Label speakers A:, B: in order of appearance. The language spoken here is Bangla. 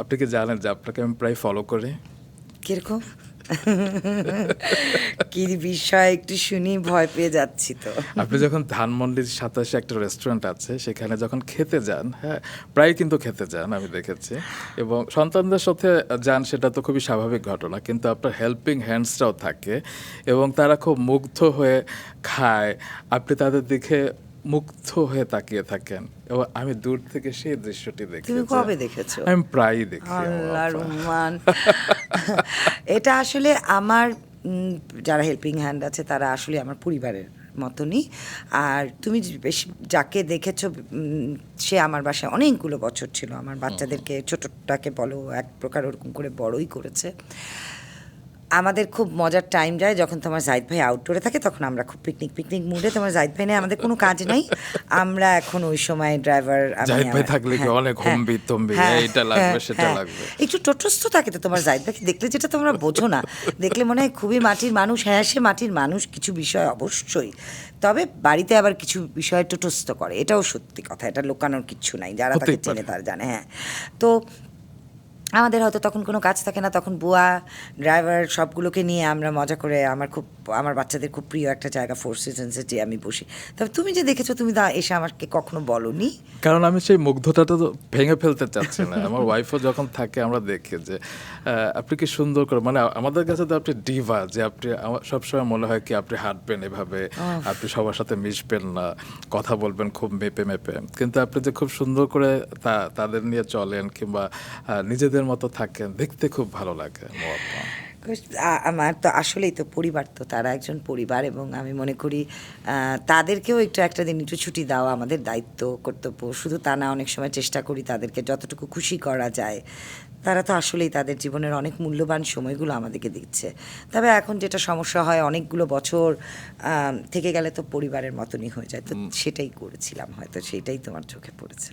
A: আপনি কি জানেন যে আপনাকে আমি প্রায় ফলো করি?
B: কীরকম? কি বিষয় একটু শুনি ভয় পেয়ে যাচ্ছি তো।
A: আপনি যখন ধানমন্ডির সাতাশে একটা রেস্টুরেন্ট আছে সেখানে যখন খেতে যান হ্যাঁ প্রায় কিন্তু খেতে যান আমি দেখেছি। এবং সন্তানদের সাথে যান সেটা তো খুবই স্বাভাবিক ঘটনা কিন্তু আপনার হেল্পিং হ্যান্ডসটাও থাকে এবং তারা খুব মুগ্ধ হয়ে খায়। আপনি তাদের দিকে মুগ্ধ হয়ে তাকিয়ে থাকেন। এবং আমি দূর থেকে সেই দৃশ্যটি দেখি
B: তুমি কবে দেখেছ?
A: আমি প্রায়ই দেখি আমার
B: আল্লাহ রহমান। এটা আসলে আমার যারা হেল্পিং হ্যান্ড আছে তারা আসলে আমার পরিবারের মতনই। আর তুমি বেশ যাকে দেখেছ সে আমার বাসায় অনেকগুলো বছর ছিল। আমার বাচ্চাদেরকে ছোটটাকে বলো এক প্রকার ওরকম করে বড়ই করেছে। আমাদের খুব মজার টাইম যায় যখন তোমার জাহিদ ভাই আউটডোরে থাকে তখন আমরা খুব পিকনিক পিকনিক মুডে তোমার জাহিদ ভাই নেই আমাদের কোনো কাজ নেই। আমরা এখন ওই সময় ড্রাইভার
A: জাহিদ ভাই থাকলে কি অনেক হম্বি তম্বি, এইটা লাগবে, সেটা লাগবে।
B: একটু টোটস্থ থাকে তো তোমার জাহিদ ভাইকে। দেখলে যেটা তোমরা বোঝো না দেখলে মনে হয় খুবই মাটির মানুষ হ্যাঁ সে মাটির মানুষ কিছু বিষয় অবশ্যই। তবে বাড়িতে আবার কিছু বিষয় টোটস্থ করে এটাও সত্যি কথা এটা লোকানোর কিচ্ছু নাই যারা তাকে চেনে। তারা জানে হ্যাঁ। তো আমাদের হয়তো তখন কোনো কাজ থাকে না তখন বুয়া ড্রাইভার সবগুলোকে নিয়ে আমরা মজা করে আমার খুব আমার বাচ্চাদের খুব প্রিয় একটা জায়গা ফোর সিজনসে যে আমি বসি। তবে তুমি যে দেখেছ তুমি তা এসে আমাকে কখনো বলনি?
A: কারণ আমি সেই মুগ্ধটা তো ভেঙে ফেলতে চাচ্ছি না। আমার ওয়াইফও যখন থাকে আমরা দেখি যে আপনি কি সুন্দর করে মানে আমাদের কাছে তো আপনি ডিভা যে আপনি আমার সবসময় মনে হয় কি আপনি হাঁটবেন এভাবে আপনি সবার সাথে মিশবেন না কথা বলবেন খুব মেপে মেপে। কিন্তু আপনি যে খুব সুন্দর করে তা তাদের নিয়ে চলেন কিংবা আহ, নিজেদের মতো থাকেন দেখতে খুব ভালো লাগে মোয়াপ্পা।
B: আমার তো আসলেই তো পরিবার তো তারা একজন পরিবার এবং আমি মনে করি তাদেরকেও একটু একটা দিন একটু ছুটি দেওয়া আমাদের দায়িত্ব কর্তব্য শুধু তা না অনেক সময় চেষ্টা করি তাদেরকে যতটুকু খুশি করা যায়। তারা তো আসলেই তাদের জীবনের অনেক মূল্যবান সময়গুলো আমাদেরকে দিচ্ছে। তবে এখন যেটা সমস্যা হয় অনেকগুলো বছর থেকে গেলে তো পরিবারের মতনই হয়ে যায় তো সেটাই করেছিলাম হয়তো সেটাই তোমার চোখে পড়েছে।